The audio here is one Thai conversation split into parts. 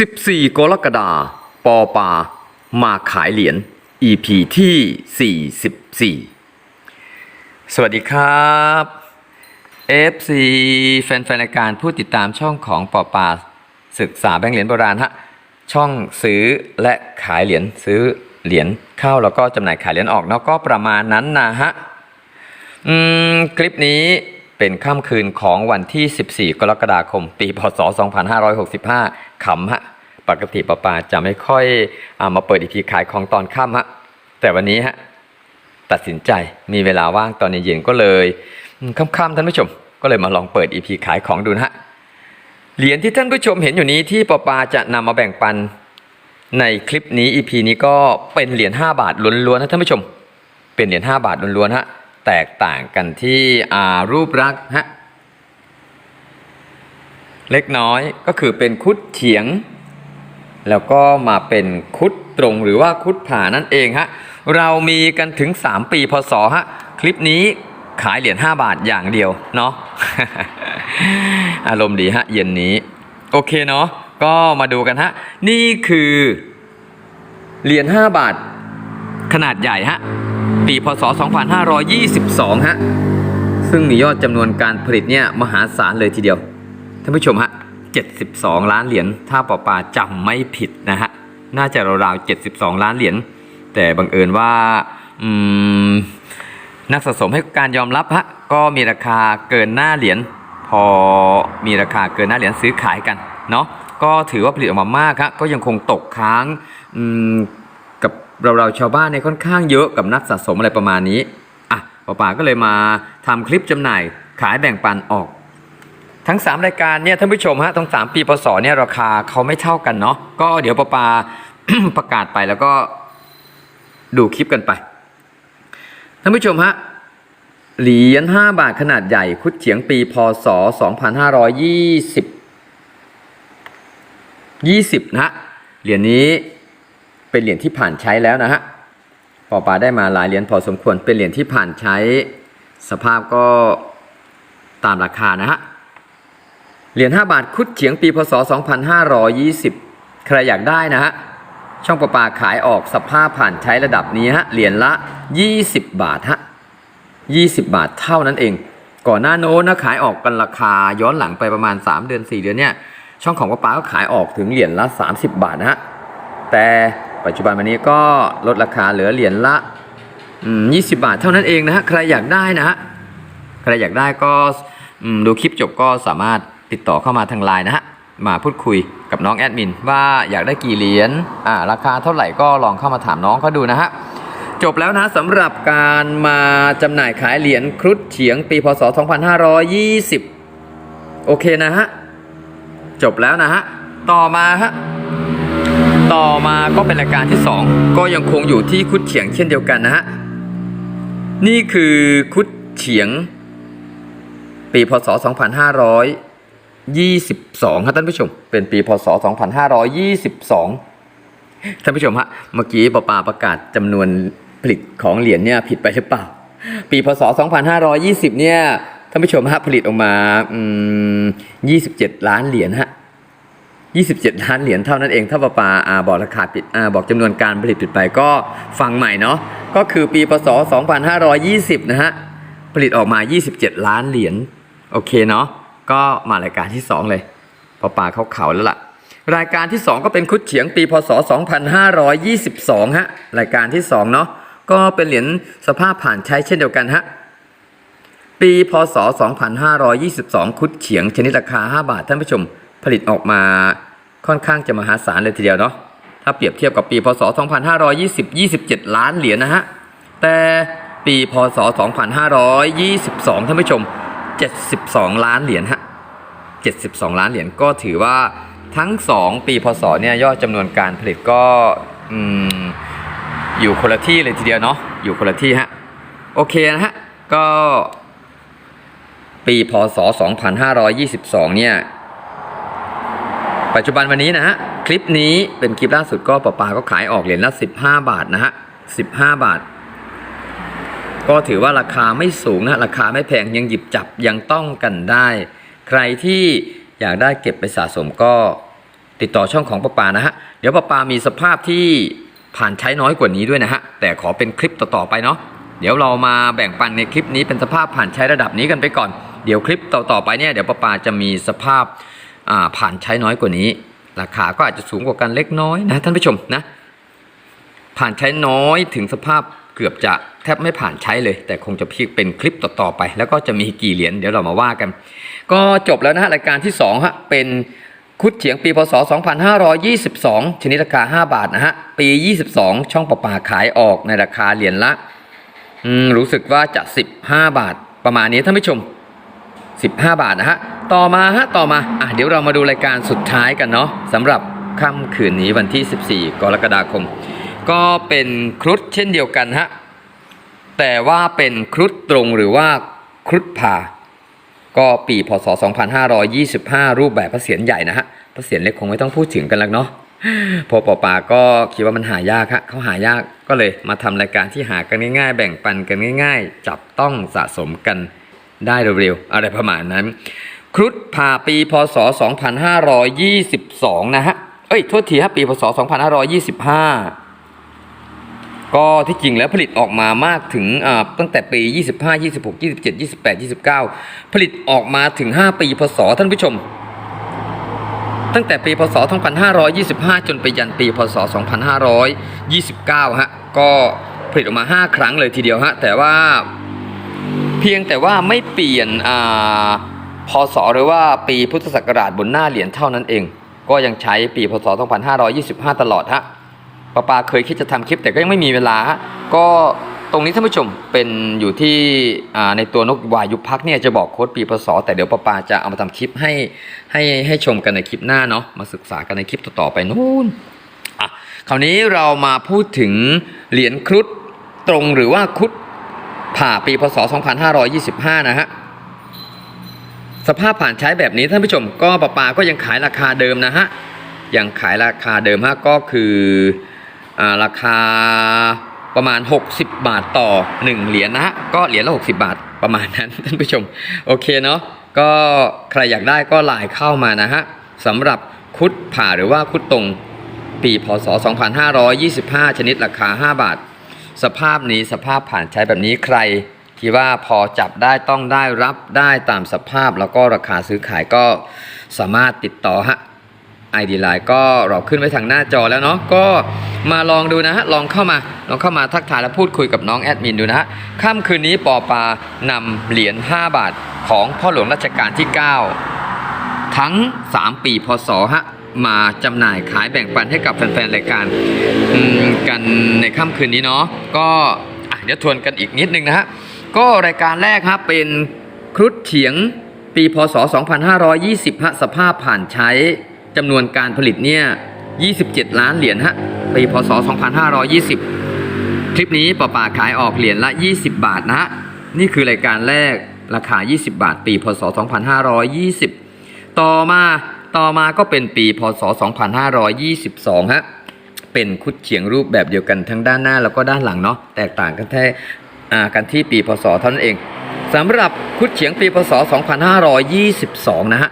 14 กรกฎาปอปา มาขายเหรียญ EP ที่ 44 สวัสดีครับ FC แฟนๆรายการผู้ติดตามช่องของปอปา ศึกษาแบงค์เหรียญโบราณฮะ ช่องซื้อและขายเหรียญซื้อเหรียญเข้าแล้วก็จำหน่ายขายเหรียญออกเนาะก็ประมาณนั้นนะฮะ อืม คลิปนี้เป็นค่ำคืนของวันที่ 14 กรกฎาคม ปี พศ 2565 ขำฮะปกติประปาจะไม่ค่อยอามาเปิดอีพีขายของตอนค่ำฮะแต่วันนี้ฮะตัดสินใจมีเวลาว่างตอนเย็นก็เลยค่ำๆท่านผู้ชม ก็เลยมาลองเปิดอีพีขายของดูนะฮะเหรียญที่ท่านผู้ชมเห็นอยู่นี้ที่ปอปาจะนำมาแบ่งปันในคลิปนี้ EP นี้ก็เป็นเหรียญ5บาทล้วนๆนะท่านผู้ชม เป็นเหรียญ5บาทล้วนๆฮะแตกต่างกันที่อารูปลักษ์ฮะ เล็กน้อยก็คือเป็นคุดเฉียง แล้วก็มาเป็นคุดตรงหรือว่าคุดผ่านั่นเองฮะเรามีกันถึง 3 ปีพศฮะคลิปนี้ขายเหรียญ5บาทอย่างเดียวเนาะอารมณ์ดีฮะเย็นนี้โอเคเนาะก็มาดูกันฮะนี่คือเหรียญ5บาทขนาดใหญ่ฮะปีพศ 2522 ฮะ ซึ่งมียอดจำนวนการผลิตเนี่ยมหาศาลเลยทีเดียว ท่านผู้ชมฮะ72 ล้านเหรียญถ้าปอปาจำไม่ผิดนะฮะน่าจะราวๆ72 ล้านเหรียญแต่บังเอิญว่านักสะสมให้การยอมรับฮะก็มีราคาเกินหน้าเหรียญพอมีราคาเกินหน้าเหรียญซื้อขายกันเนาะก็ถือว่าผลิตออกมามากฮะก็ยังคงตกค้างกับเราๆชาวบ้านเนี่ยค่อนข้างเยอะกับนักสะสมอะไรประมาณนี้อะป้าป๋าก็เลยมาทำคลิปจำหน่ายขายแบ่งปันออก ทั้ง 3 รายการเนี่ยท่านผู้ชมฮะทั้ง3ปีพศเนี่ยราคาเขาไม่เท่ากันเนาะก็เดี๋ยวป้าปาประกาศไปแล้วก็ดูคลิปกันไปท่านผู้ชมฮะเหรียญ5บาทขนาดใหญ่คุดเฉียงปีพศ 2520 20 นะฮะเหรียญนี้เป็นเหรียญที่ผ่านใช้แล้วนะฮะปอปาได้มาหลายเหรียญพอสมควรเป็นเหรียญที่ผ่านใช้สภาพก็ตามราคานะฮะ เหรียญ5บาทคุดเฉียงปีพศ 2520 ใครอยากได้นะฮะ ช่องประปาขายออกสภาพผ่านใช้ระดับนี้ฮะ เหรียญละ 20 บาทฮะ 20 บาทเท่านั้นเอง ก่อนหน้าโน้นนะขายออกกันราคาย้อนหลังไปประมาณ 3 เดือน 4 เดือนเนี่ย ช่องของประปาก็ขายออกถึงเหรียญละ 30 บาทนะฮะ แต่ปัจจุบันวันนี้ก็ลดราคาเหลือเหรียญละ20 บาทเท่านั้นเองนะฮะ ใครอยากได้นะฮะ ใครอยากได้ก็ดูคลิปจบก็สามารถ ติดต่อเข้ามาทางไลน์นะฮะมาพูดคุยกับน้องแอดมินว่าอยากได้กี่เหรียญอ่าราคาเท่าไหร่ก็ลองเข้ามาถามน้องเขาดูนะฮะจบแล้วนะสำหรับการมาจำหน่ายขายเหรียญครุฑเฉียงปีพศ 2520 โอเคนะฮะ จบแล้วนะฮะ ต่อมาฮะ ต่อมาก็เป็นรายการที่ 2 ก็ยังคงอยู่ที่ครุฑเฉียงเช่นเดียวกันนะฮะ นี่คือครุฑเฉียง ปีพศ 2500 2522ครับท่านผู้ชม เป็นปีพศ 2522 ท่านผู้ชมฮะเมื่อกี้ปปาประกาศจำนวนผลิตของเหรียญเนี่ยผิดไปหรือเปล่า ปีพศ 2520 เนี่ยท่านผู้ชมฮะผลิตออกมาอืม27 ล้านเหรียญฮะ27 ล้านเหรียญเท่านั้นเอง ถ้าปปาอาบอกราคาผิดอาบอกจำนวนการผลิตผิดไปก็ฟังใหม่เนาะก็คือปีพศ 2520 นะฮะผลิตออกมา 27 ล้านเหรียญโอเคเนาะ ก็มารายการที่ 2 เลยปอปาเขาเขาแล้วล่ะ รายการที่ 2 ก็เป็นคุดเฉียงปีพศ 2522 ฮะ รายการที่ 2 เนาะก็เป็นเหรียญสภาพผ่านใช้เช่นเดียวกันฮะ ปีพศ 2522 คุดเฉียงชนิดราคา 5 บาท ท่านผู้ชมผลิตออกมาค่อนข้างจะมหาศาลเลยทีเดียวเนาะถ้าเปรียบเทียบกับปีพศ 2520 27 ล้านเหรียญนะฮะ แต่ปีพศ 2522 ท่านผู้ชม 72 ล้านเหรียญฮะ72 ล้านเหรียญก็ถือว่าทั้ง 2 ปีพศเนี่ยยอดจำนวนการผลิตก็อืมอยู่คนละที่เลยทีเดียวเนาะอยู่คนละที่ฮะโอเคนะฮะก็ ปีพศ 2522 เนี่ยปัจจุบันวันนี้นะฮะคลิปนี้เป็นคลิปล่าสุดก็ปอปาก็ขายออกเหรียญละ 15 บาทนะฮะ 15 บาท ก็ถือว่าราคาไม่สูงนะราคาไม่แพงยังหยิบจับยังต้องกันได้ ใครที่อยากได้เก็บไปสะสมก็ติดต่อช่องของประปานะฮะเดี๋ยวประปามีสภาพที่ผ่านใช้น้อยกว่านี้ด้วยนะฮะแต่ขอเป็นคลิปต่อๆไปเนาะเดี๋ยวเรามาแบ่งปันในคลิปนี้เป็นสภาพผ่านใช้ระดับนี้กันไปก่อน เดี๋ยวคลิปต่อๆไปเนี่ยเดี๋ยวประปาจะมีสภาพผ่านใช้น้อยกว่านี้ ราคาก็อาจจะสูงกว่ากันเล็กน้อยนะท่านผู้ชมนะผ่านใช้น้อยถึงสภาพเกือบจะ แทบไม่ผ่านใช้เลย แต่คงจะพีคเป็นคลิปต่อๆไป แล้วก็จะมีกี่เหรียญเดี๋ยวเรามาว่ากัน ก็จบแล้วนะฮะรายการที่2ฮะเป็นคุดเฉียงปีพศ 2522 ชนิดราคา 5 บาทนะฮะ ปี 22 ช่องประปาขายออกในราคาเหรียญละรู้สึกว่าจะ 15 บาท ประมาณนี้ท่านผู้ชม 15 บาทนะฮะ ต่อมาฮะ ต่อมา อะ เดี๋ยวเรามาดูรายการสุดท้ายกันเนาะสำหรับค่ำคืนนี้วันที่ 14 กรกฎาคม ก็เป็นครุฑเช่นเดียวกันฮะ แต่ว่าเป็นครุฑตรงหรือว่าครุฑผ่าก็ปีพศ 2525 รูปแบบพระเศียรใหญ่นะฮะพระเศียรเล็กคงไม่ต้องพูดถึงกันแล้วเนาะพอปอปาก็คิดว่ามันหายากฮะเขาหายากก็เลยมาทำรายการที่หากันง่ายๆ แบ่งปันกันง่าย ๆ จับต้องสะสมกันได้เร็วๆอะไรประมาณนั้น ครุฑผ่าปีพศ 2522 นะฮะเอ้ยโทษทีฮะปีพศ 2525 ก็ที่จริงแล้วผลิตออกมามากถึงตั้งแต่ปี 25 26 27 28 29 ผลิตออกมาถึง 5 ปีพศท่านผู้ชม ตั้งแต่ปีพศ 2525 จนไปยันปีพศ 2529 ฮะ ก็ผลิตออกมา 5 ครั้งเลยทีเดียวฮะ แต่ว่าเพียงแต่ว่าไม่เปลี่ยนพศหรือว่าปีพุทธศักราชบนหน้าเหรียญเท่านั้นเอง ก็ยังใช้ปีพศ 2525 ตลอดฮะ ปาปาเคยคิดจะทำคลิปแต่ก็ยังไม่มีเวลา ก็ตรงนี้ท่านผู้ชมเป็นอยู่ที่ในตัวนกวายุพักเนี่ยจะบอกโค้ดปีพศแต่เดี๋ยวปาปาจะเอามาทำคลิปให้ให้ให้ชมกันในคลิปหน้าเนาะมาศึกษากันในคลิปต่อๆไปนู่นอะคราวนี้เรามาพูดถึงเหรียญครุฑตรงหรือว่าครุฑผ่าปีพศ 2525 นะฮะสภาพผ่านใช้แบบนี้ท่านผู้ชมก็ป้าปาก็ยังขายราคาเดิมนะฮะยังขายราคาเดิมฮะก็คือ ราคาประมาณ 60 บาทต่อ 1 เหรียญนะฮะก็เหรียญละ 60 บาทประมาณนั้นท่านผู้ชม โอเคเนาะก็ใครอยากได้ก็ไลน์เข้ามานะฮะสำหรับคุดผ่าหรือว่าคุดตรงปีพศ 2525 ชนิดราคา 5 บาท สภาพนี้สภาพผ่านใช้แบบนี้ใครที่ว่าพอจับได้ต้องได้รับได้ตามสภาพแล้วก็ราคาซื้อขายก็สามารถติดต่อฮะ ID Line ก็เราขึ้นไว้ทางหน้าจอแล้วเนาะก็มาลองดูนะฮะลองเข้ามาลองเข้ามาทักทายและพูดคุยกับน้องแอดมินดูนะฮะค่ำคืนนี้ปอปานำเหรียญ 5 บาทของพ่อหลวงรัชกาลที่ 9 ทั้ง 3 ปีพศฮะมาจำหน่ายขายแบ่งปันให้กับแฟนๆรายการกันในค่ำคืนนี้เนาะก็เดี๋ยวทวนกันอีกนิดนึงนะฮะก็รายการแรกครับเป็นครุฑเฉียงปีพศ 2520ฮะสภาพผ่านใช้ จำนวนการผลิตเนี่ย 27 ล้านเหรียญฮะ ปีพศ 2520 คลิปนี้ปอป่าขายออกเหรียญละ 20 บาทนะฮะ นี่คือรายการแรกราคา 20 บาท ปีพศ 2520 ต่อมาต่อมาก็เป็นปีพศ 2522 ฮะ เป็นคุดเฉียงรูปแบบเดียวกันทั้งด้านหน้าแล้วก็ด้านหลังเนาะ แตกต่างกันแค่อ่ากันที่ปีพศเท่านั้นเองสำหรับคุดเฉียงปีพศ 2522 นะฮะ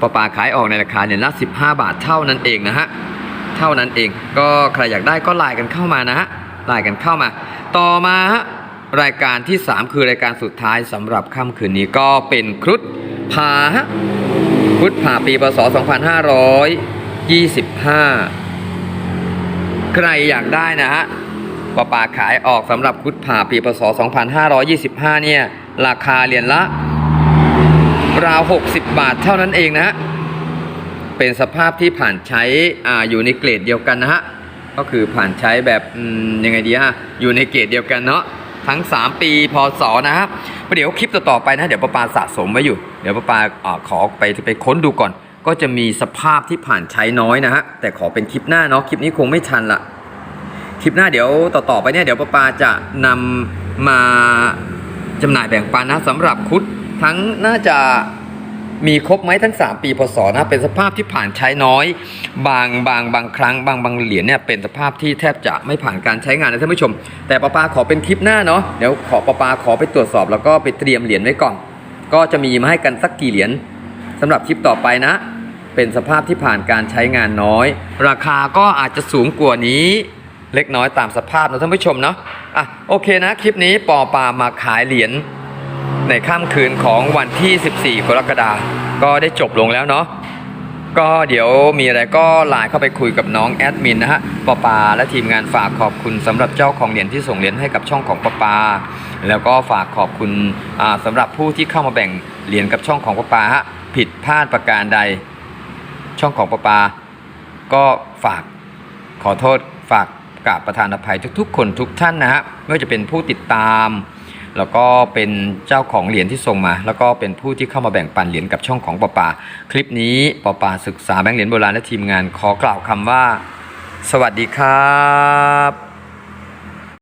ปอปาขายออกในราคาเนี่ยละ15บาทเท่านั้นเองนะฮะเท่านั้นเองก็ใครอยากได้ก็ไลน์กันเข้ามานะฮะไลน์กันเข้ามา ต่อมาฮะรายการที่ 3 คือรายการสุดท้ายสำหรับค่ำคืนนี้ก็เป็นครุฑพาฮะครุฑพาปีพศ 2525 ใครอยากได้นะฮะปอปาขายออกสำหรับครุฑพาปีพศ 2525 เนี่ยราคาเหรียญละ ราว 60 บาทเท่านั้นเองนะฮะ เป็นสภาพที่ผ่านใช้อ่าอยู่ในเกรดเดียวกันนะฮะ ก็คือผ่านใช้แบบยังไงดีฮะ อยู่ในเกรดเดียวกันเนาะ ทั้ง 3 ปีพศนะฮะเดี๋ยวคลิปต่อๆไปนะ เดี๋ยวป้าปาสะสมไว้อยู่ เดี๋ยวป้าปาอ่าขอไปไปค้นดูก่อน ก็จะมีสภาพที่ผ่านใช้น้อยนะฮะ แต่ขอเป็นคลิปหน้าเนาะ คลิปนี้คงไม่ทันละคลิปหน้าเดี๋ยวต่อๆไปเนี่ยเดี๋ยวป้าปาจะนำมาจำหน่ายแบ่งปันนะสำหรับคุด ทั้งน่าจะมีครบไหมทั้ง 3 ปีพศนะเป็นสภาพที่ผ่านใช้น้อย บางบางบางครั้ง บางบางเหรียญเนี่ยเป็นสภาพที่แทบจะไม่ผ่านการใช้งานนะท่านผู้ชม แต่ป้าปาขอเป็นคลิปหน้าเนาะเดี๋ยวขอป้าปาขอไปตรวจสอบแล้วก็ไปเตรียมเหรียญไว้ก่อน ก็จะมีมาให้กันสักกี่เหรียญสำหรับคลิปต่อไปนะ เป็นสภาพที่ผ่านการใช้งานน้อย ราคาก็อาจจะสูงกว่านี้เล็กน้อยตามสภาพนะท่านผู้ชมเนาะอะโอเคนะคลิปนี้ปอปามาขายเหรียญ ในค่ำคืนของวันที่ 14 กรกฎาคมก็ได้จบลงแล้วเนาะก็เดี๋ยวมีอะไรก็ไลน์เข้าไปคุยกับน้องแอดมินนะฮะปอปาและทีมงานฝากขอบคุณสำหรับเจ้าของเหรียญที่ส่งเหรียญให้กับช่องของปอปา แล้วก็ฝากขอบคุณอ่าสำหรับผู้ที่เข้ามาแบ่งเหรียญกับช่องของปอปาฮะผิดพลาดประการใด ช่องของปอปา ก็ฝากขอโทษฝากกราบประธานอภัยทุก ๆ คนทุกท่านนะฮะไม่ว่าจะเป็นผู้ติดตาม แล้วก็เป็นเจ้าของเหรียญที่ส่งมา แล้วก็เป็นผู้ที่เข้ามาแบ่งปันเหรียญกับช่องของปอปา คลิปนี้ปอปาศึกษาแบงค์เหรียญโบราณและทีมงานขอกล่าวคำว่า สวัสดีครับ